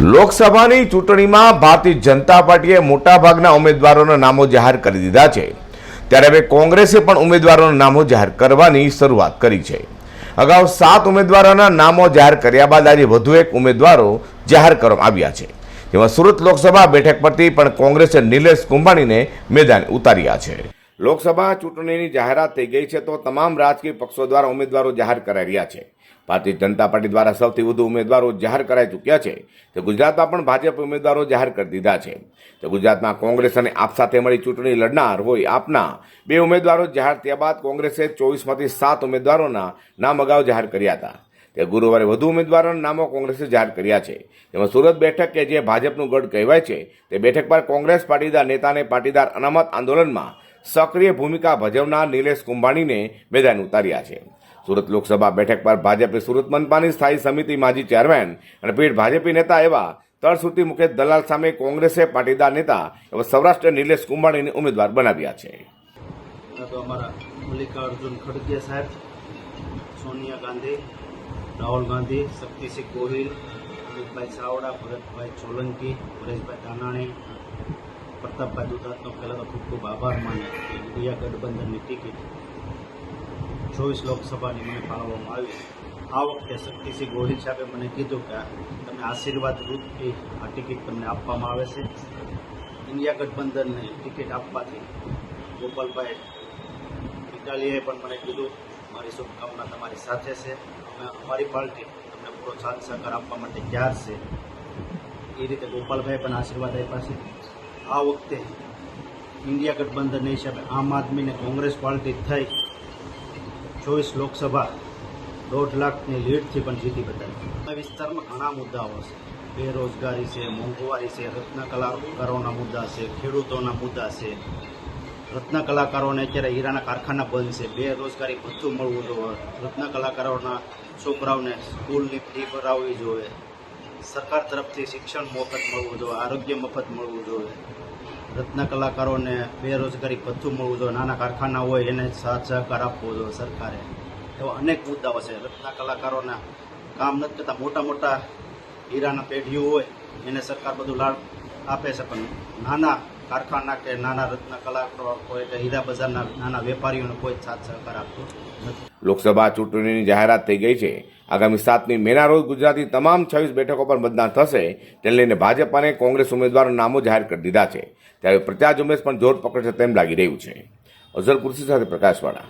લોકસભાની ચૂંટણીમાં ભારતીય જનતા પાર્ટીએ મોટાભાગના ઉમેદવારોના નામો જાહેર કરી દીધા છે. ત્યારે હવે કોંગ્રેસે પણ ઉમેદવારોના નામો જાહેર કરવાની શરૂઆત કરી છે. અગાઉ સાત ઉમેદવારોના નામો જાહેર કર્યા બાદ આજે વધુ એક ઉમેદવારો જાહેર કરવામાં આવ્યા છે. જેમાં સુરત લોકસભા બેઠક પરથી પણ કોંગ્રેસે નિલેશ કુંભાણીને મેદાન ઉતાર્યા છે. લોકસભા ચૂંટણીની જાહેરાત થઈ ગઈ છે તો તમામ રાજકીય પક્ષો દ્વારા ઉમેદવારો જાહેર કરાઈ રહ્યા છે. ભારતીય જનતા પાર્ટી દ્વારા સૌથી વધુ ઉમેદવારો જાહેર કરાઈ ચૂક્યા છે. તો ગુજરાતમાં પણ ભાજપ ઉમેદવારો જાહેર કરી દીધા છે. તો ગુજરાતમાં કોંગ્રેસ અને આપ સાથે મળી ચૂંટણી લડનાર હોય આપના બે ઉમેદવારો જાહેર થયા બાદ કોંગ્રેસે ચોવીસમાંથી સાત ઉમેદવારોના નામ અગાઉ જાહેર કર્યા હતા. તે ગુરુવારે વધુ ઉમેદવારોના નામો કોંગ્રેસે જાહેર કર્યા છે. તેમાં સુરત બેઠક કે જે ભાજપનું ગઢ કહેવાય છે, તે બેઠક પર કોંગ્રેસ પાટીદાર નેતાને પાટીદાર અનામત આંદોલનમાં સક્રિય ભૂમિકા ભજવનાર નિલેશ કુંભાણીને મેદાન ઉતાર્યા છે. સુરત લોકસભા બેઠક પર ભાજપે સુરત મનપાની સ્થાયી સમિતિ માજી ચેરમેન અને પીઠ ભાજપી નેતા એવા તળસુતી મુકેશ દલાલ સામે કોંગ્રેસે પાટીદાર નેતા એવા સૌરાષ્ટ્ર નિલેશ કુંભાણીને ઉમેદવાર બનાવ્યા છે. મલ્લિકાર્જુન ખડગે સાહેબ, સોનિયા ગાંધી, રાહુલ ગાંધી, શક્તિસિંહ ગોહિલ, અમિતભાઈ ચાવડા, ભરતભાઈ સોલંકી, પરેશભાઈ દાનાણી પ્રતાપભાઈ દુધાતનો પહેલાં તો ખૂબ ખૂબ આભાર માને ઇન્ડિયા ગઠબંધનની ટિકિટ ચોવીસ લોકસભાની મને ફાળવવામાં આવી આ વખતે શક્તિસિંહ ગોહિલ સાહેબે મને કીધું કે તમે આશીર્વાદ રૂપથી આ ટિકિટ તમને આપવામાં આવે છે. ઇન્ડિયા ગઠબંધનને ટિકિટ આપવાથી ગોપાલભાઈ ઇટાલીએ પણ મને કીધું, મારી શુભકામના તમારી સાથે છે. અમે અમારી પાર્ટી તમને પૂરો સાથ સહકાર આપવા માટે તૈયાર છે. એ રીતે ગોપાલભાઈ પણ આશીર્વાદ આપ્યા છે. આ વખતે ઇન્ડિયા ગઠબંધન હિસાબે આમ આદમીને કોંગ્રેસ પાર્ટી થઈ ચોવીસ લોકસભા દોઢ લાખની લીડથી પણ જીતી બતાવી આ વિસ્તારમાં ઘણા મુદ્દાઓ છે. બેરોજગારી છે, મોંઘવારી છે, રત્ન કલાકારોના મુદ્દા છે, ખેડૂતોના મુદ્દા છે. રત્ન કલાકારોને અત્યારે હીરાના કારખાના બંધ છે. બેરોજગારી ભથ્થું મળવું જોઈએ. રત્ન કલાકારોના છોકરાઓને સ્કૂલની ફી ભરાવવી જોઈએ. સરકાર તરફથી શિક્ષણ મફત મળવું જોઈએ. આરોગ્ય મફત મળવું જોઈએ. રત્ન કલાકારોને બેરોજગારી ભથ્થું મળવું જોઈએ, નાના કારખાના હોય એને સાથ સહકાર આપવો જોઈએ સરકારે. એવા અનેક મુદ્દાઓ છે. રત્ન કલાકારોના કામ નથી કરતા. મોટા મોટા હીરાના પેઢીઓ હોય એને સરકાર બધું લાભ આપે છે, પણ નાના કારખાના કે નાના રત્ન કલાકારો હોય કે હીરા બજારના નાના વેપારીઓને કોઈ સાથ સહકાર આપતો નથી. લોકસભા ચૂંટણીની જાહેરાત થઈ ગઈ છે. આગામી સાતમી મેના રોજ ગુજરાતની તમામ છવ્વીસ બેઠકો પર મતદાન થશે. તેને લઈને ભાજપ અને કોંગ્રેસ ઉમેદવારોના નામો જાહેર કરી દીધા છે. ત્યારે પ્રચાર ઝુંબેશ પણ જોર પકડશે તેમ લાગી રહ્યું છે. અઝર કુર્સી સાથે પ્રકાશવાળા.